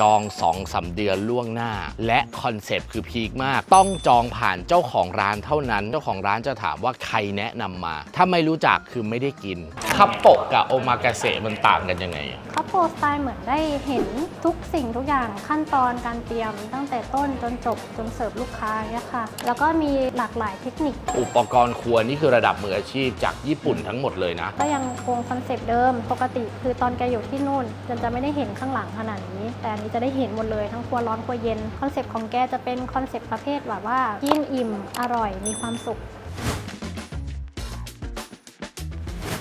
จอง2อสาเดือนล่วงหน้า และคอนเซปต์คือพีคมาก ต้องจองผ่านเจ้าของร้านเท่านั้น เจ้าของร้านจะถามว่าใครแนะนำมา ถ้าไม่รู้จักคือไม่ได้กินคับโปะกับโอมากาเสะมันต่างกันยังไงอะ โพดสไตล์เหมือนได้เห็นทุกสิ่งทุกอย่างขั้นตอนการเตรียม ตั้งแต่ต้นจนจบจนเสิร์ฟลูกค้าเนี่ยค่ะ แล้วก็มีหลากหลายเทคนิค อุปกรณ์ครัวนี่คือระดับมืออาชีพจากญี่ปุ่นทั้งหมดเลยนะ ก็ยังคงคอนเซปต์เดิม ปกติคือตอนแกอยู่ที่นู่นจะจะไม่ได้เห็นข้างหลังขนาดนี้ แต่อันนี้จะได้เห็นหมดเลยทั้งครัวร้อนครัวเย็น คอนเซปต์ของแกจะเป็นคอนเซปต์ประเภทแบบว่ากินอิ่มอร่อยมีความสุข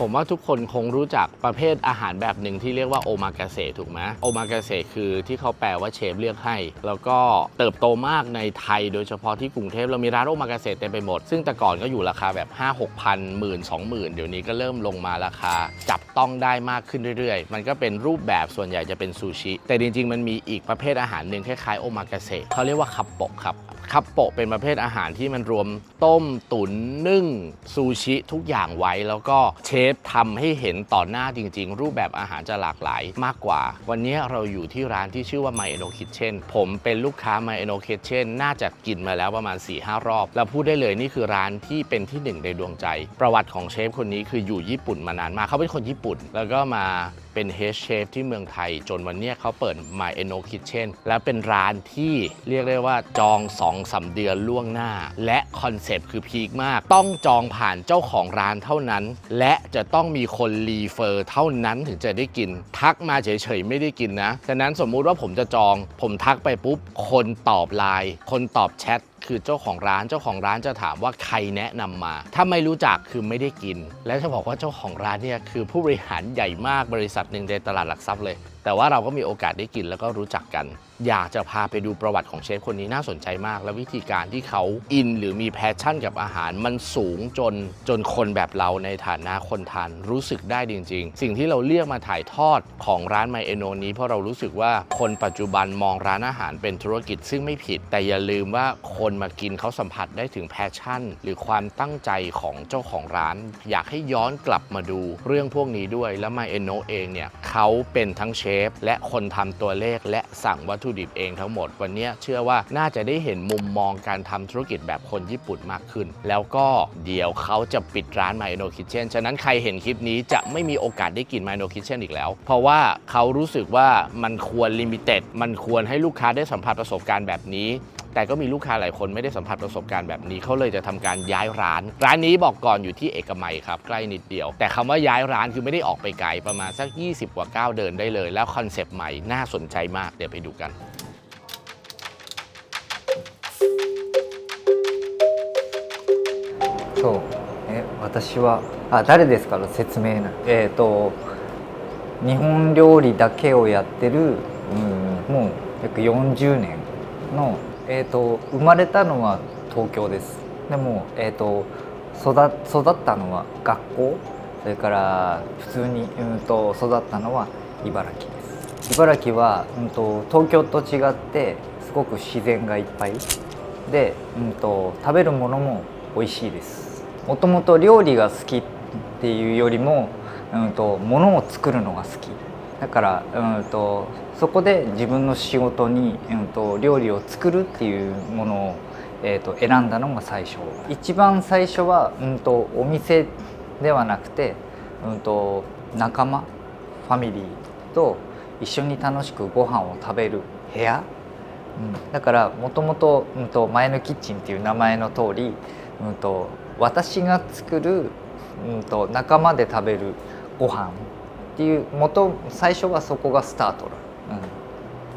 ผมว่าทุกคนคงรู้จักประเภทอาหารแบบหนึ่งที่เรียกว่าโอมากาเสะถูกไหมโอมากาเสะคือที่เขาแปลว่าเชฟเลือกให้ แล้วก็เติบโตมากในไทย โดยเฉพาะที่กรุงเทพเรามีร้านโอมากาเสะเต็มไปหมด ซึ่งแต่ก่อนก็อยู่ราคาแบบ 5 6พันหมื่นสองหมื่นเดี๋ยวนี้ก็เริ่มลงมาราคา จับต้องได้มากขึ้นเรื่อยๆ มันก็เป็นรูปแบบส่วนใหญ่จะเป็นซูชิแต่จริงๆมันมีอีกประเภทอาหารหนึ่งคล้ายๆโอมากาเสะเขาเรียกว่าคับปะครับ คับโปะเป็นประเภทอาหารที่มันรวมต้มตุ๋นนึ่งซูชิทุกอย่างไว้ แล้วก็เชฟทำให้เห็นต่อหน้าจริง ๆ รูปแบบอาหารจะหลากหลายมากกว่า วันนี้เราอยู่ที่ร้านที่ชื่อว่า My Eno Kitchen ผมเป็นลูกค้า My Eno Kitchen น่าจะกินมาแล้วประมาณ 4-5 รอบ แล้วพูดได้เลยนี่คือร้านที่เป็นที่หนึ่งในดวงใจ ประวัติของเชฟคนนี้คืออยู่ญี่ปุ่นมานานมากเขาเป็นคนญี่ปุ่น แล้วก็มาเป็นเฮดเชฟที่เมืองไทย จนวันนี้เขาเปิด My Eno Kitchen และเป็นร้านที่เรียกได้ว่าจอง2อสาเดือนล่วงหน้า และคอนเซปต์คือพีคมาก ต้องจองผ่านเจ้าของร้านเท่านั้น และจะต้องมีคนรีเฟอร์เท่านั้นถึงจะได้กิน ทักมาเฉยๆไม่ได้กินนะฉะนั้นสมมุติว่าผมจะจอง ผมทักไปปุ๊บคนตอบไลน์คนตอบแชท คือเจ้าของร้านเจ้าของร้านจะถามว่าใครแนะนำมา ถ้าไม่รู้จักคือไม่ได้กิน และจะบอกว่าเจ้าของร้านเนี่ยคือผู้บริหารใหญ่มากบริษัทหนึ่งในตลาดหลักทรัพย์เลย แต่ว่าเราก็มีโอกาสได้กินแล้วก็รู้จักกัน อยากจะพาไปดูประวัติของเชฟคนนี้น่าสนใจมาก และวิธีการที่เขาอินหรือมีแพชชั่นกับอาหารมันสูงจนจนคนแบบเราในฐานะคนทานรู้สึกได้จริง ๆ สิ่งที่เราเลือกมาถ่ายทอดของร้านไมเอโนนี้เพราะเรารู้สึกว่าคนปัจจุบันมองร้านอาหารเป็นธุรกิจซึ่งไม่ผิด แต่อย่าลืมว่าคนมากินเขาสัมผัสได้ถึงแพชชั่น หรือความตั้งใจของเจ้าของร้าน อยากให้ย้อนกลับมาดูเรื่องพวกนี้ด้วย แล้วไมเอโนเองเนี่ยเขาเป็นทั้งเชฟและคนทำตัวเลขและสั่งวัตถุดิบเองทั้งหมด วันนี้เชื่อว่าน่าจะได้เห็นมุมมองการทำธุรกิจแบบคนญี่ปุ่นมากขึ้น แล้วก็เดี๋ยวเขาจะปิดร้านไมโนคิเช่นฉะนั้นใครเห็นคลิปนี้จะไม่มีโอกาสได้กินไมโนคิเช่นอีกแล้ว เพราะว่าเขารู้สึกว่ามันควรลิมิเต็ดมันควรให้ลูกค้าได้สัมผัสประสบการณ์แบบนี้ แต่ก็มีลูกค้าหลายคนไม่ได้สัมผัสประสบการณ์แบบนี้เขาเลยจะทำการย้ายร้าน ร้านนี้บอกก่อนอยู่ที่เอกมัยครับ ใกล้นิดเดียว แต่คำว่าย้ายร้านคือไม่ได้ออกไปไกลประมาณสัก 20 กว่าก้าวเดินได้เลย แล้วคอนเซปต์ใหม่น่าสนใจมากเดี๋ยวไปดูกัน そうえ私はあ誰ですかの説明なえっ、と日本料理だけをやってる、うん、もう約40年の、 えー、と生まれたのは東京です。でも、えー、と育育ったのは学校それから普通に、うん、と育ったのは茨城です。茨城は、うん、と東京と違ってすごく自然がいっぱい。で、うん、と食べるものも美味しいです。もともと料理が好きっていうよりも、うん、と物を作るのが好き。だから、うん、とそこで自分の仕事に、うん、と料理を作るっていうものを、えー、と選んだのが最初。一番最初は、うん、とお店ではなくて、うん、と仲間ファミリーと一緒に楽しくご飯を食べる部屋。うん、だからもともとうんと前のキッチンっていう名前の通り、うん、と私が作る、うん、と仲間で食べるご飯っていう元最初はそこがスタートだ、うん、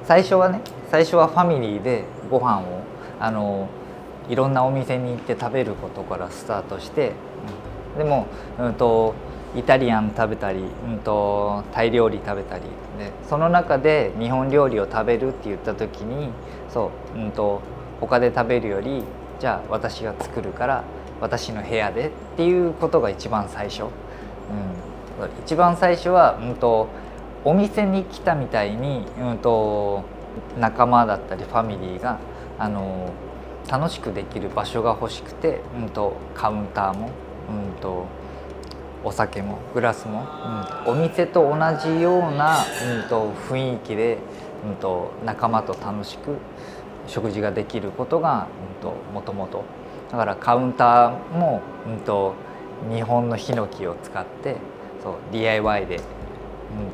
最初はね最初はファミリーでご飯をあのいろんなお店に行って食べることからスタートして、うん、でも、うん、とイタリアン食べたり、うん、とタイ料理食べたりでその中で日本料理を食べるって言った時にそう、うん、と他で食べるよりじゃあ私が作るから私の部屋でっていうことが一番最初、うん、一番最初は、うん、とお店に来たみたいに、うん、と仲間だったりファミリーがあの楽しくできる場所が欲しくて、うん、とカウンターも、うん、とお酒もグラスも、うん、お店と同じような、うん、と雰囲気で、うん、と仲間と楽しく食事ができることが、うん、ともともと。だからカウンターも、うん、と日本のヒノキを使ってそう DIY で、うん、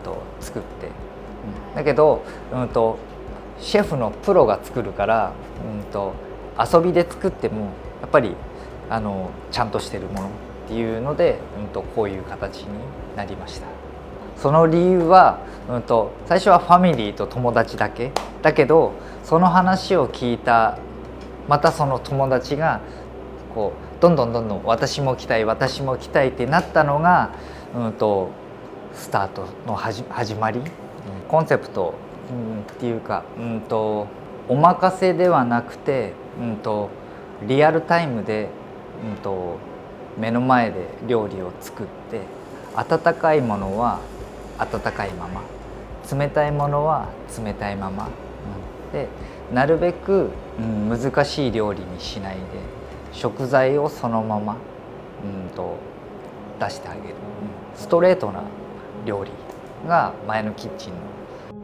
と作って、うん。だけど、うん、とシェフのプロが作るから、うん、と遊びで作ってもやっぱりあのちゃんとしてるものっていうので、うん、とこういう形になりました。その理由は、うん、と最初はファミリーと友達だけ。だけどその話を聞いたまたその友達がこうどんどんどんどん私も来たい私も来たいってなったのが、うん、とスタートの始始まり？コンセプト、うん、っていうか、うん、とお任せではなくて、うん、とリアルタイムで、うん、と目の前で料理を作って温かいものは温かいまま冷たいものは冷たいまま、うんでなるべく、うん、難しい料理にしないで食材をそのまま、うん、と出してあげる、ストレートな料理が前のキッチンの。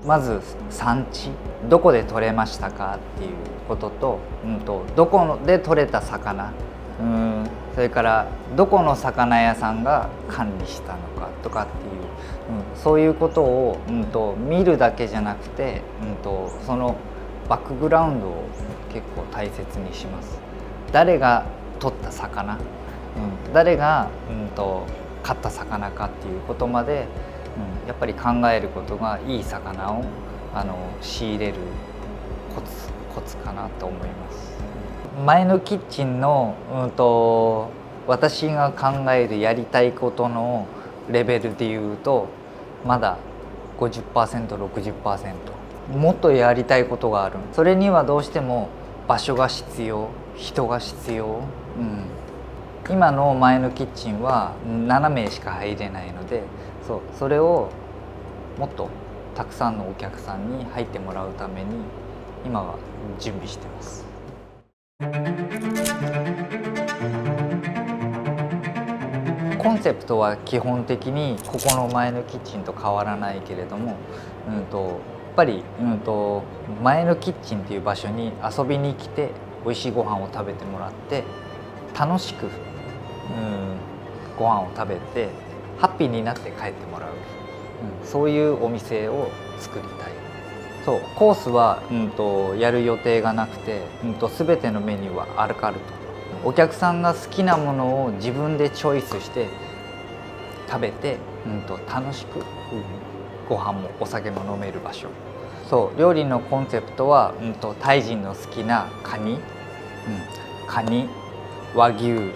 まず産地。どこで取れましたかっていうことと,、うん、とどこで取れた魚。うん。それからどこの魚屋さんが管理したのかとかっていう、うん、そういうことを、うん、と見るだけじゃなくて、うん、とそのバックグラウンドを結構大切にします。誰が取った魚、うん、誰が、うん、と買った魚かっていうことまで、うん、やっぱり考えることがいい魚をあの仕入れるコツコツかなと思います。前のキッチンの、うん、と私が考えるやりたいことのレベルでいうとまだ 50%60% もっとやりたいことがある。それにはどうしても場所が必要人が必要、うん、今の前のキッチンは7名しか入れないのでそうそれをもっとたくさんのお客さんに入ってもらうために今は準備してます。コンセプトは基本的にここの前のキッチンと変わらないけれども、うん、とやっぱり、うん、と前のキッチンっていう場所に遊びに来て美味しいご飯を食べてもらって楽しく、うん、ご飯を食べてハッピーになって帰ってもらう、うん、そういうお店を作りたい。そう。コースは、うん、とやる予定がなくて、うん、と全てのメニューはアルカルトお客さんが好きなものを自分でチョイスして食べて、うん、と楽しく、うん、ご飯もお酒も飲める場所。そう。料理のコンセプトは、うん、とタイ人の好きなカニ、うん、カニ和牛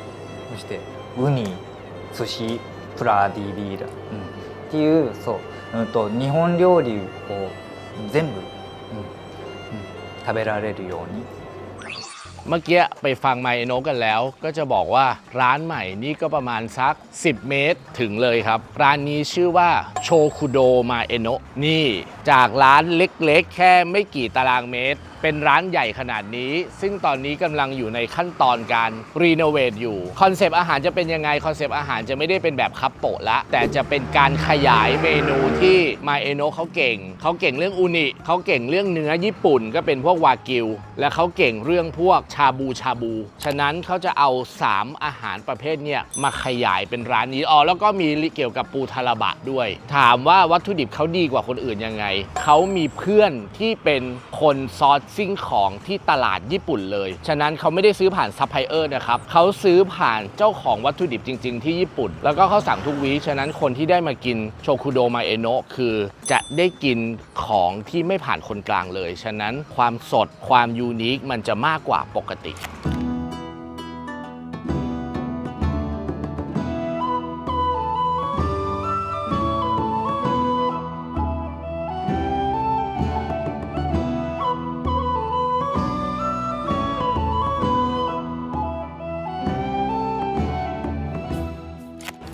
そしてウニ寿司プラディビーラ、うん、っていうそう、うん、と日本料理を全部、うんうん、食べられるように เมื่อกี้ไปฟังไมเอโนะกันแล้ว ก็จะบอกว่าร้านใหม่นี่ก็ประมาณสัก 10 เมตรถึงเลยครับ ร้านนี้ชื่อว่าโชคุโดมาเอโนะนี่ จากร้านเล็กๆ แค่ไม่กี่ตารางเมตร เป็นร้านใหญ่ขนาดนี้ ซึ่งตอนนี้กำลังอยู่ในขั้นตอนการรีโนเวทอยู่คอนเซปต์อาหารจะเป็นยังไงคอนเซปต์อาหารจะไม่ได้เป็นแบบคับโปะละ แต่จะเป็นการขยายเมนูที่มาเอโนเขาเก่งเขาเก่งเรื่องอูนิเขาเก่งเรื่องเนื้อญี่ปุ่น ก็เป็นพวกวากิว และเขาเก่งเรื่องพวกชาบูชาบู ฉะนั้นเขาจะเอา 3 อาหารประเภทเนี่ยมาขยายเป็นร้านนี้อ๋อแล้วก็มีเกี่ยวกับปูทาราบะด้วย ถามว่าวัตถุดิบเขาดีกว่าคนอื่นยังไงเขามีเพื่อนที่เป็นคนซอร์ซิ่งของที่ตลาดญี่ปุ่นเลย ฉะนั้นเขาไม่ได้ซื้อผ่านซัพพลายเออร์นะครับเขาซื้อผ่านเจ้าของวัตถุดิบจริง ๆ ที่ญี่ปุ่น แล้วก็เขาสั่งทุกวีฉะนั้นคนที่ได้มากินโชคุโดมาเอโนะคือจะได้กินของที่ไม่ผ่านคนกลางเลย ฉะนั้นความสดความยูนิคมันจะมากกว่าปกติ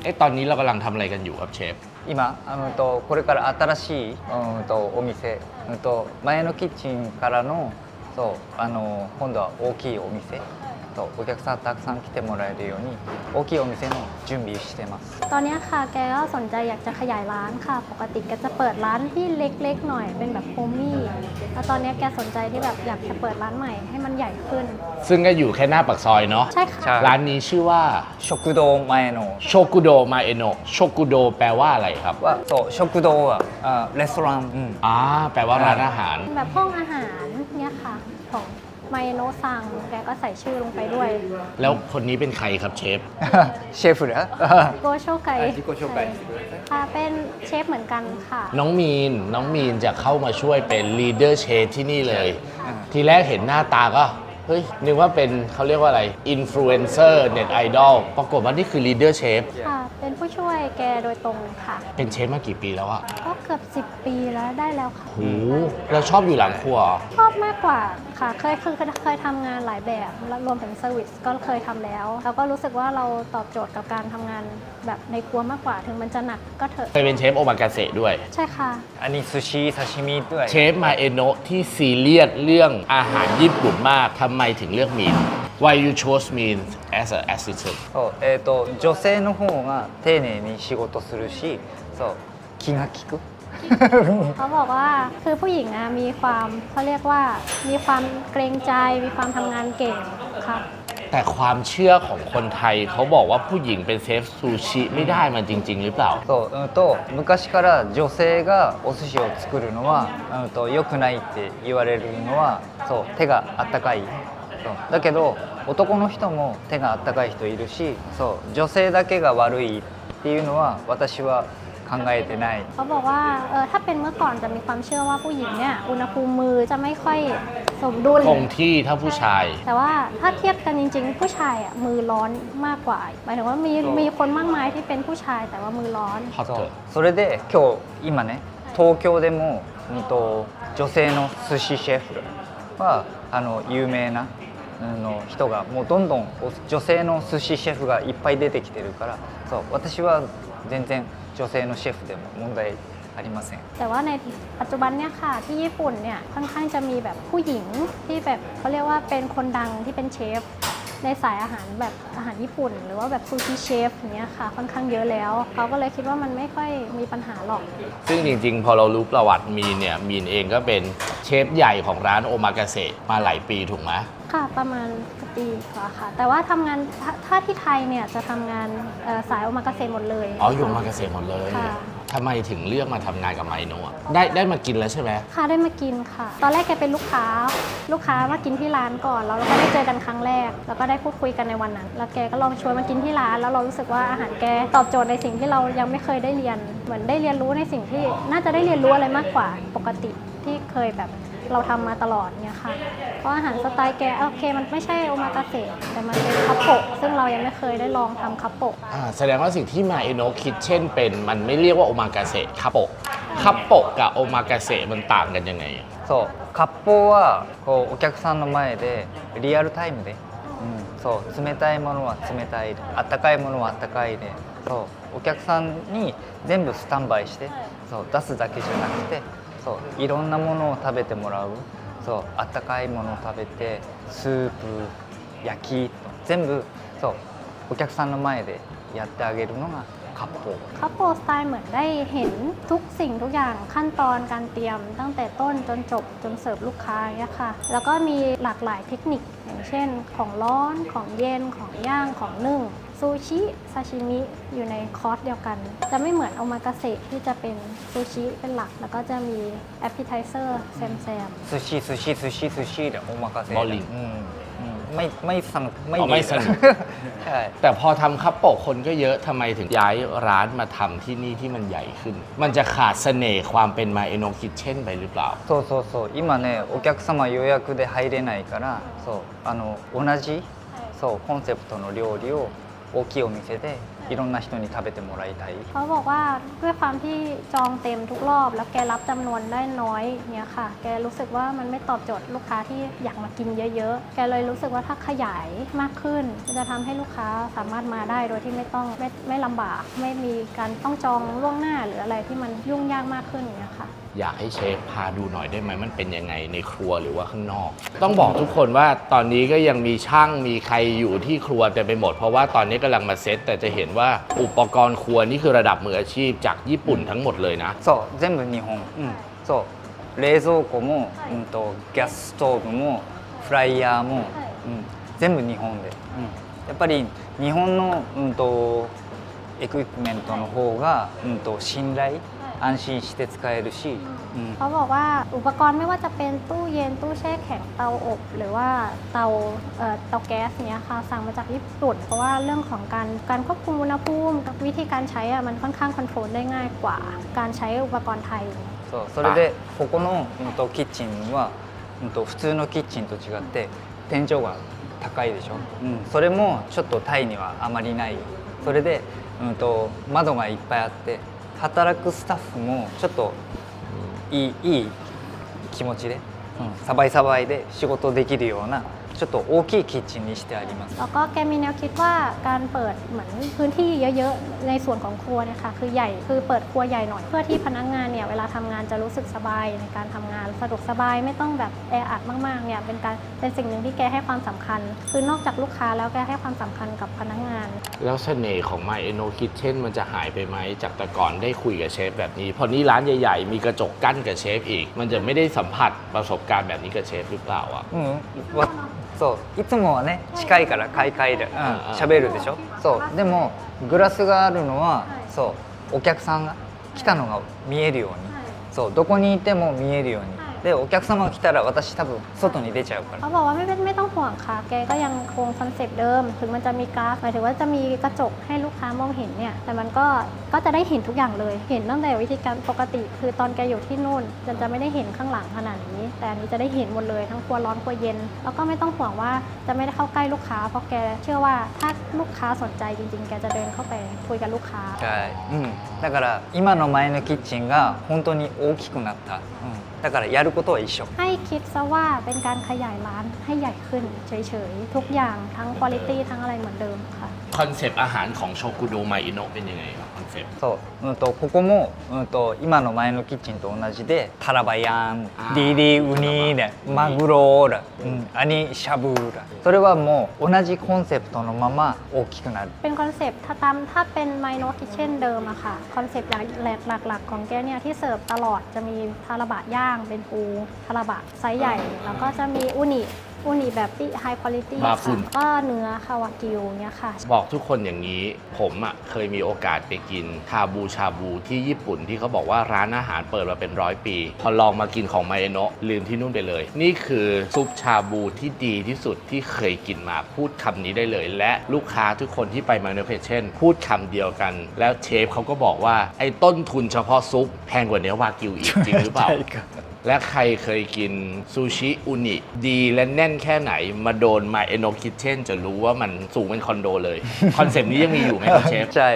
อ๊ะตอนนี้เรากำลังทำอะไรกันอยู่ครับเชฟ 今あのとこれから新しいうんとお店うんと前のキッチンからのそうあの今度は大きいお店 とお客さんたくさん来てもらえるように大きいお店の準備してます ตอนเนี้ยค่ะแกก็สนใจอยากจะขยายร้านค่ะ ปกติแกจะเปิดร้านที่เล็กๆ หน่อยเป็นแบบโฮมมี่แล้วตอนเนี้ยแกสนใจที่แบบอยากจะเปิดร้านใหม่ให้มันใหญ่ขึ้น ซึ่งก็อยู่แค่หน้าปากซอยเนาะ ใช่ค่ะ ใช่ ร้านนี้ชื่อว่า 食堂前の โชกุโดมาเอโนะโชกุโดแปลว่าอะไรครับ はそう食堂はあレストラン、うん อ่าแปลว่าร้านอาหาร แบบห้องอาหารเนี่ยค่ะ ของ ไมโนซังแกก็ใส่ชื่อลงไปด้วย แล้วคนนี้เป็นใครครับเชฟ เชฟเหรอ โกโชไกอันนี้โกโชไก ค่ะเป็นเชฟเหมือนกันค่ะ น้องมีน น้องมีนจะเข้ามาช่วยเป็นลีดเดอร์เชฟที่นี่เลย ทีแรกเห็นหน้าตาก็ เฮ้ย นึกว่าเป็นเขาเรียกว่าอะไรอินฟลูเอนเซอร์เน็ตไอดอลปรากฏว่านี่คือลีดเดอร์เชฟค่ะ เป็นผู้ช่วยแกโดยตรงค่ะ เป็นเชฟมากี่ปีแล้วอะก็เกือบ 10 ปีแล้วได้แล้วค่ะโอ้หเราชอบอยู่หลังครัวหรอ ชอบมากกว่าค่ะ เคยเคยเคยเคยทำงานหลายแบบแล้วรวมถึงเซอร์วิสก็เคยทำแล้ว แล้วก็รู้สึกว่าเราตอบโจทย์กับการทำงานแบบในครัวมากกว่า ถึงมันจะหนักก็เถอะ เคยเป็นเชฟโอมากาเสะด้วย ใช่ค่ะ อันนี้ซูชิซาชิมิด้วย เชฟมาเอโนะที่ซีเรียสเรื่องอาหารญี่ปุ่นมากทำไมถึงเลือกมีน Why you chose mean as an assistant そうえー、と女性の方が丁寧に仕事するしそう気が利く เขาบอกว่าคือผู้หญิงอะมีความเขาเรียกว่ามีความเกรงใจ มีความทำงานเก่งครับ แต่ความเชื่อของคนไทยเขาบอกว่าผู้หญิงเป็นเชฟซูชิไม่ได้มันจริง ๆ หรือเปล่า そう、うん、と昔から女性がお寿司を作るのは、うん、と良くないって言われるのはそう手があったかいそうだけど男の人も手があったかい人いるしそう女性だけが悪いっていうのは私は 考えてない เขาบอกว่าเออถ้าเป็นเมื่อก่อนจะมีความเชื่อว่าผู้หญิงเนี่ยอุณหภูมิมือจะไม่ค่อยสมดุล คงที่ถ้าผู้ชาย แต่ว่าถ้าเทียบกันจริงๆ ผู้ชายอ่ะมือร้อนมากกว่าหมายถึงว่ามี そう มีคนมากมายที่เป็นผู้ชายแต่ว่ามือร้อน ฮอต そ เตอ う ร์ それで今日今ね東京でも、うん、と女性の寿司シェフはあの有名なあの人がもうどんどんお女性の寿司シェフがいっぱい出てきてるからそう私は 全然女性のシェフでも問題ありません แต่ว่าในปัจจุบันเนี่ยค่ะที่ญี่ปุ่นเนี่ยค่อนข้างจะมีแบบผู้หญิงที่แบบเขาเรียกว่าเป็นคนดังที่เป็นเชฟในสายอาหารแบบอาหารญี่ปุ่น หรือว่าแบบซูชิเชฟอย่างเงี้ยค่ะค่อนข้างเยอะแล้วเขาก็เลยคิดว่ามันไม่ค่อยมีปัญหาหรอก ซึ่งจริง ๆ พอเรารู้ประวัติมีนเนี่ย มีนเองก็เป็นเชฟใหญ่ของร้านโอมากาเสะมาหลายปีถูกไหม ค่ะประมาณ ปีกว่าค่ะ แต่ว่าทำงานถ้าถ้าที่ไทยเนี่ยจะทำงานเอ่อสายโอมากาเสะหมดเลย อ๋ออยู่โอมากาเสะหมดเลยค่ะ ทำไมถึงเลือกมาทำงานกับไมโนะได้ได้มากินแล้วใช่ไหมค่ะได้มากินค่ะ ตอนแรกแกเป็นลูกค้า ลูกค้ามากินที่ร้านก่อน แล้วเราก็ได้เจอกันครั้งแรก แล้วก็ได้พูดคุยกันในวันนั้น แล้วแกก็ลองชวนมากินที่ร้าน แล้วเรารู้สึกว่าอาหารแกตอบโจทย์ในสิ่งที่เรายังไม่เคยได้เรียน เหมือนได้เรียนรู้ในสิ่งที่น่าจะได้เรียนรู้อะไรมากกว่าปกติที่เคยแบบ เราทำมาตลอดเนี่ยค่ะ เพราะอาหารสไตล์แกโอเค มันไม่ใช่โอมากาเสะแต่มันเป็นคัพโปะซึ่งเรายังไม่เคยได้ลองทำคัพโปะ อ่าแสดงว่าสิ่งที่มาเอโนะคิดเช่นเป็นมันไม่เรียกว่าโอมากาเสะคาโปะคาโปะกับโอมากาเสะมันต่างกันยังไง そう割烹はこうお客さんの前でリアルタイムで、うん、そう冷たいものは冷たいであったかいものはあったかいでそうお客さんに全部スタンバイしてそう出すだけじゃなくて そういろんなものを食べてもらうそうあったかいものを食べてスープ焼き全部そうお客さんの前でやってあげるのが割烹 คัพโปสไตล์เหมือนได้เห็นทุกสิ่งทุกอย่างขั้นตอนการเตรียม ตั้งแต่ต้นจนจบจนเสิร์ฟลูกค้าเนี่ยค่ะ แล้วก็มีหลากหลายเทคนิค อย่างเช่น ของร้อนของเย็นของย่างของนึ่ง ซูชิซาชิมิอยู่ในคอร์สเดียวกัน จะไม่เหมือนโอมากาเสะที่จะเป็นซูชิเป็นหลัก แล้วก็จะมีแอปเปิลไทเซอร์แซมแซม 寿司寿司寿司寿司でお任せボーリンうんうんไม่ไม่สนุกไม่ อ๋อ ดี ไม่สนุก ใช่ แต่พอทำคัพโปะคนก็เยอะทำไมถึงย้ายร้านมาทำที่นี่ที่มันใหญ่ขึ้น มันจะขาดเสน่ห์ความเป็นมาเอโนะคิดเช่นไปหรือเปล่า そうそうそう今ねお客様予約で入れないからそうあの同じそうコンセプトの料理を 大きいお店でいろんな人に食べてもらいたい เขาบอกว่าด้วยความที่จองเต็มทุกรอบ แล้วแกรับจำนวนได้น้อยเนี่ยค่ะ แกรู้สึกว่ามันไม่ตอบโจทย์ลูกค้าที่อยากมากินเยอะๆ แกเลยรู้สึกว่าถ้าขยายมากขึ้นมันจะทำให้ลูกค้าสามารถมาได้โดยที่ไม่ต้องไม่ไม่ลำบาก ไม่มีการต้องจองล่วงหน้าหรืออะไรที่มันยุ่งยากมากขึ้นอย่างเงี้ยค่ะ อยากให้เชฟพาดูหน่อยได้ไหมมันเป็นยังไงในครัวหรือว่าข้างนอก ต้องบอกทุกคนว่าตอนนี้ก็ยังมีช่างมีใครอยู่ที่ครัวเต็มไปหมด เพราะว่าตอนนี้กำลังมาเซตแต่จะเห็นว่าอุปกรณ์ครัวนี่คือระดับมืออาชีพจากญี่ปุ่นทั้งหมดเลยนะ そう全部日本、うん、そう冷蔵庫も、はいうん、とギャスストーブもフライヤーも、はいうん、全部日本で、うん、やっぱり日本の、うん、とエクイプメントの方が、うん、と信頼 安心して使えるし、うん เขาบอกว่าอุปกรณ์ไม่ว่าจะเป็นตู้เย็นตู้แช่แข็งเตาอบ หรือว่าเตาเอ่อเตาแก๊สเนี้ยค่ะสั่งมาจากญี่ปุ่น เพราะว่าเรื่องของการการควบคุมอุณหภูมิกับวิธีการใช้อะมันค่อนข้างคอนโทรลได้ง่ายกว่า การใช้อุปกรณ์ไทย そうそれでここの、うん、とキッチンは、うん、と普通のキッチンと違って天井が高いでしょ、うん、それもちょっとタイにはあまりないそれで、うん、と窓がいっぱいあって 働くスタッフもちょっといいいい気持ちで、うん、サバイサバイで仕事できるようなちょっと大きいキッチンにしてあります แล้วก็แกมีแนวคิดว่าการเปิดเหมือนพื้นที่เยอะๆ ในส่วนของครัวเนี่ยค่ะคือใหญ่คือเปิดครัวใหญ่หน่อย เพื่อที่พนักงานเนี่ยเวลาทำงานจะรู้สึกสบายในการทำงานสะดวกสบายไม่ต้องแบบแออัดมากๆเนี่ยเป็นการเป็นสิ่งหนึ่งที่แกให้ความสำคัญ คือนอกจากลูกค้าแล้วแกให้ความสำคัญกับพนักงาน แล้วเสน่ห์ของ My Eno Kitchen มันจะหายไปไหมจากแต่ก่อนได้คุยกับเชฟแบบนี้ พอนี้ร้านใหญ่ๆ มีกระจกกั้นกับเชฟอีก มันจะไม่ได้สัมผัสประสบการณ์แบบนี้กับเชฟหรือเปล่าอ่ะ うんわ そういつもはね近いから買い替える、あうん、喋るでしょ？そうでもグラスがあるのは、そうお客さんが来たのが見えるように、そうどこにいても見えるように、でお客様が来たら私多分外に出ちゃうから เขาบอกว่าไม่เป็นไม่ต้องห่วงค่ะ แกก็ยังคงคอนเซปต์เดิม ถึงมันจะมีกราฟหมายถึงว่าจะมีกระจกให้ลูกค้ามองเห็นเนี่ย แต่มันก็ก็จะได้เห็นทุกอย่างเลย เห็นตั้งแต่วิธีการปกติ คือตอนแกอยู่ที่นู่นจะจะไม่ได้เห็นข้างหลังขนาดนี้ แต่อันนี้จะได้เห็นหมดเลย ทั้งครัวร้อนครัวเย็น แล้วก็ไม่ต้องห่วงว่าจะไม่ได้เข้าใกล้ลูกค้า เพราะแกเชื่อว่าถ้าลูกค้าสนใจจริง ๆ แกจะเดินเข้าไปคุยกับลูกค้า はい、うん、だから今の前のキッチンが本当に大きくなった、うん、だからやる กุโตอิชะให้คิดซะว่าเป็นการขยายร้านให้ใหญ่ขึ้นเฉยๆ ทุกอย่างทั้งคุณภาพทั้งอะไรเหมือนเดิมค่ะ คอนเซปต์อาหารของโชกุโดมาอิโนเป็นยังไงครับ คอนเซปต์ そう、うん、とここも、うん、と今の前のキッチンと同じでタラバヤンあーディリウニーラマグロラ、うん、アニシャブラそれはもう同じコンセプトのまま大きくなる เป็นคอนเซปต์ถ้าตามถ้าเป็นไมโนคิเช่นเดิมอะค่ะ คอนเซปต์หลักหลักๆของแกเนี่ยที่เสิร์ฟตลอดจะมีทาราบะย่างเป็นปูทาราบะไซส์ใหญ่ แล้วก็จะมีอุนิ อุนิแบบที่ไฮคุณภาพบาค่ะฟุนก็เนื้อคาวากิวเนี่ยค่ะ บอกทุกคนอย่างนี้ผมอะ่ะเคยมีโอกาสไปกินชาบูชาบูที่ญี่ปุ่นที่เขาบอกว่าร้านอาหารเปิดมาเป็นร้อยปี พอลองมากินของไมเอโนะลืมที่นู่นไปเลย นี่คือซุปชาบูที่ดีที่สุดที่เคยกินมาพูดคำนี้ได้เลย และลูกค้าทุกคนที่ไปมาเนเพเช่น พูดคำเดียวกัน แล้วเชฟเขาก็บอกว่าไอ้ต้นทุนเฉพาะซุปแพงกว่าเนื้อวากิวอีกจริงหรือเปล่า และใครเคยกินซูชิอุนิดีและแน่นแค่ไหน มาโดนมาเอโนคิเช่นจะรู้ว่ามันสูงเป็นคอนโดเลย คอนเซปต์นี้ยังมีอยู่ไหมครับเชฟ ใช่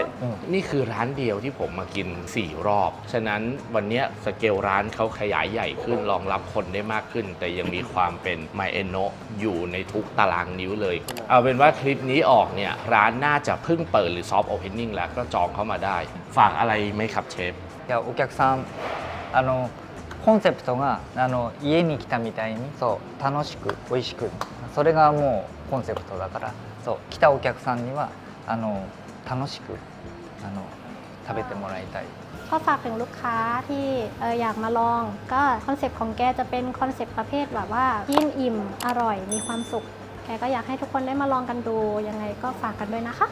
นี่คือร้านเดียวที่ผมมากิน 4 รอบ ฉะนั้นวันนี้สเกลร้านเขาขยายใหญ่ขึ้นรองรับคนได้มากขึ้น แต่ยังมีความเป็นมาเอโนอยู่ในทุกตารางนิ้วเลย เอาเป็นว่าคลิปนี้ออกเนี่ยร้านน่าจะเพิ่งเปิดหรือซอฟต์โอเพนนิ่งแล้วก็จองเข้ามาได้ ฝากอะไรไหมครับเชฟเดี๋ยวโอเคซัมあのコンセプトがあの家に来たみたいにそう楽しく美味しくそれがもうコンセプトだからそう来たお客さんにはあの楽しくあの食べてもらいたい ก็ฝากถึงลูกค้าที่เอออยากมาลอง ก็คอนเซปต์ของแกจะเป็นคอนเซปต์ประเภทแบบว่ากินอิ่มอร่อยมีความสุข แกก็อยากให้ทุกคนได้มาลองกันดู ยังไงก็ฝากกันด้วยนะคะ